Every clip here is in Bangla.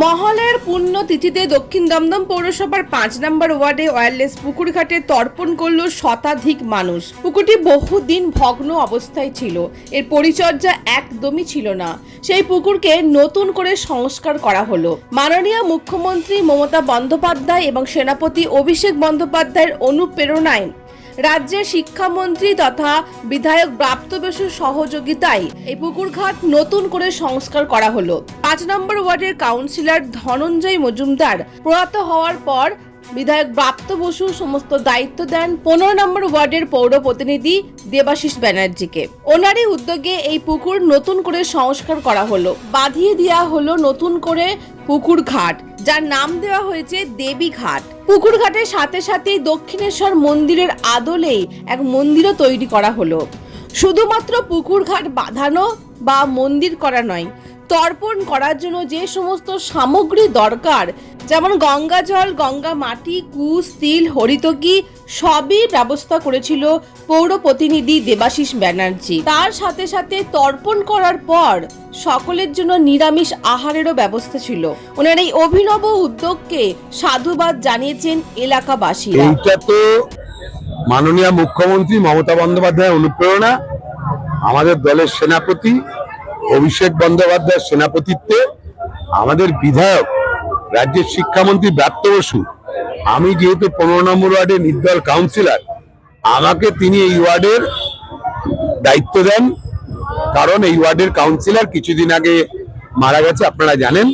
মহলের পুণ্যতিথিতে দক্ষিণ দমদম পৌরসভার পাঁচ নম্বর ওয়ার্ডে ওয়্যারলেস পুকুরঘাটে তর্পণ করল শতাধিক মানুষ। পুকুরটি বহুদিন ভগ্ন অবস্থায় ছিল। এর পরিচর্যা একদমই ছিল না। সেই পুকুরকে নতুন করে সংস্কার করা হলো। মাননীয় মুখ্যমন্ত্রী মমতা বন্দ্যোপাধ্যায় এবং সেনাপতি অভিষেক বন্দ্যোপাধ্যায়ের অনুপ্রেরণায় রাজ্যের শিক্ষামন্ত্রী তথা বিধায়ক প্রাপ্ত বসুর সহযোগিতায় এই পুকুরঘাট নতুন করে সংস্কার করা হলো। পাঁচ নম্বর ওয়ার্ডের কাউন্সিলর ধনঞ্জয় মজুমদার প্রয়াত হওয়ার পর বিধায়ক প্রাপ্ত বসু সমস্ত দায়িত্ব দেন পনেরো নম্বর ওয়ার্ডের পৌর প্রতিনিধি দেবাশিস ব্যানার্জিকে। ওনারই উদ্যোগে এই পুকুর নতুন করে সংস্কার করা হলো। বাঁধিয়ে দেওয়া হলো নতুন করে পুকুর ঘাট যার নাম দেওয়া হয়েছে দেবীঘাট। পুকুর ঘাটের সাথে সাথেই দক্ষিণেশ্বর মন্দিরের আদলেই এক মন্দিরও তৈরি করা হলো। শুধুমাত্র পুকুর ঘাট বাঁধানো বা মন্দির করা নয় তর্পণ করার জন্য যে সমস্ত সামগ্রী দরকার, যেমন গঙ্গা জল, গঙ্গা মাটি, কুশ, তিল, হরিতকি, সবই ব্যবস্থা করেছিল পৌর প্রতিনিধি দেবাশিস ব্যানার্জি। তার সাথে সাথে তর্পণ করার পর সকলের জন্য নিরামিষ আহারেরও ব্যবস্থা ছিল। ওনার এই অভিনব উদ্যোগকে সাধুবাদ জানিয়েছেন এলাকাবাসীরা। এইটা তো মাননীয় মুখ্যমন্ত্রী মমতা বন্দ্যোপাধ্যায়ের অনুপ্রেরণা, আমাদের দলের সেনাপতি অভিষেক বন্দ্যোপাধ্যায়ের সেনাপতিত্বে আমাদের বিধায়ক, রাজ্যের শিক্ষামন্ত্রী ব্রাত্য বসু, আমি যেহেতু পনেরো নম্বর ওয়ার্ডের নির্দল কাউন্সিলর, আমাকে তিনি এই ওয়ার্ডের দায়িত্ব দেন। কারণ এই ওয়ার্ডের কাউন্সিলর কিছুদিন আগে মারা গেছে, আপনারা জানেন।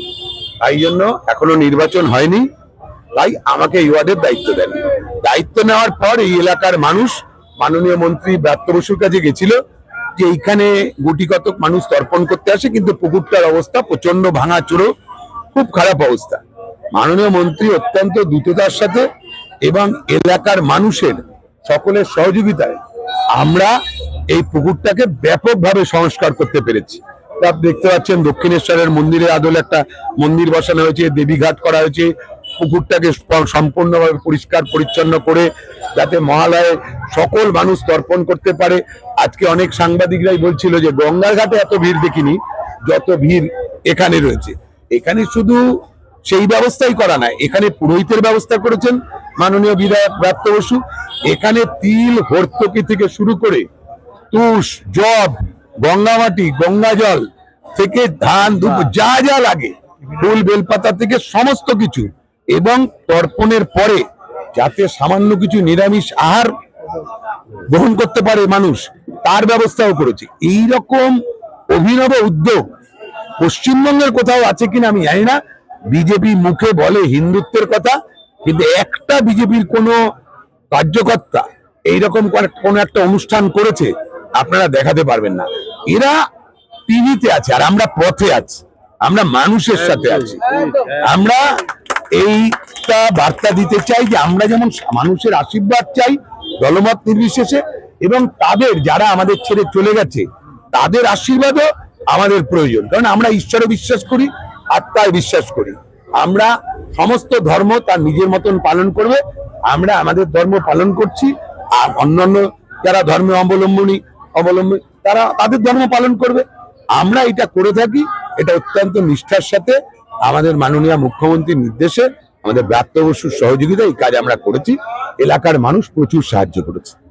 তাই জন্য এখনও নির্বাচন হয়নি। তাই আমাকে এই ওয়ার্ডের দায়িত্ব দেন। দায়িত্ব নেওয়ার পর এই এলাকার মানুষ, মাননীয় মন্ত্রী ব্রাত্য বসুর কাছে গেছিল। যে এইখানে গুটি কতক মানুষ তর্পণ করতে আসে, কিন্তু পুকুরটার অবস্থা প্রচণ্ড ভাঙা চুরো খুব খারাপ অবস্থা। মাননীয় মন্ত্রী অত্যন্ত দ্রুততার সাথে এবং এলাকার মানুষের সকলের সহযোগিতায় আমরা এই পুকুরটাকে ব্যাপকভাবে সংস্কার করতে পেরেছি। দেখতে পাচ্ছেন দক্ষিণেশ্বরের মন্দিরের আদলে একটা মন্দির বসানো হয়েছে, দেবীঘাট করা হয়েছে পুকুরটাকে সম্পূর্ণভাবে পরিষ্কার, পরিচ্ছন্ন করে যাতে মহালয়ে সকল মানুষ তর্পণ করতে পারে। আজকে অনেক সাংবাদিকরাই বলছিল যে গঙ্গার ঘাটে এত ভিড় দেখিনি, যত ভিড় এখানে রয়েছে। এখানে শুধু সেই ব্যবস্থাই করা নাই এখানে পুরোহিতের ব্যবস্থা করেছেন মাননীয় বিধায়ক প্রাপ্ত বসু। এখানে তিল, হর্তকি থেকে শুরু করে তুষ জব গঙ্গামাটি গঙ্গা জল থেকে ধান, ধূপ, যা যা লাগে, ফুল, বেলপাতা থেকে সমস্ত কিছু এবং তর্পণের পরে যাতে সামান্য কিছু নিরামিষ আহার গ্রহণ করতে পারে মানুষ, তার ব্যবস্থাও করেছে। এই রকম অভিনব উদ্যোগ পশ্চিমবঙ্গের কোথাও আছে কিনা আমি জানি না। বিজেপি মুখে বলে হিন্দুত্বের কথা, কিন্তু একটা বিজেপির কোনো কার্যকর্তা এইরকম কোনো একটা অনুষ্ঠান করেছে, আপনারা দেখাতে পারবেন না। এরা টিভিতে আছে, আর আমরা পথে আছি। আমরা মানুষের সাথে আছি। আমরা এইটা বার্তা দিতে চাই যে আমরা যেমন মানুষের আশীর্বাদ চাই দলমত নির্বিশেষে, এবং তাদের যারা আমাদের ছেড়ে চলে গেছে, তাদের আশীর্বাদও আমাদের প্রয়োজন। কারণ আমরা ঈশ্বরে বিশ্বাস করি, আত্মায় বিশ্বাস করি। আমরা সমস্ত ধর্ম তার নিজের মতন পালন করবে। আমরা আমাদের ধর্ম পালন করছি, আর অন্যান্য যারা ধর্মে অবলম্বনী, অবলম্বী, তারা তাদের ধর্ম পালন করবে। আমরা এটা করে থাকি, এটা অত্যন্ত নিষ্ঠার সাথে আমাদের মাননীয় মুখ্যমন্ত্রীর নির্দেশে আমাদের ব্রাত্য বসুর সহযোগিতা এই কাজ আমরা করেছি। এলাকার মানুষ প্রচুর সাহায্য করেছে।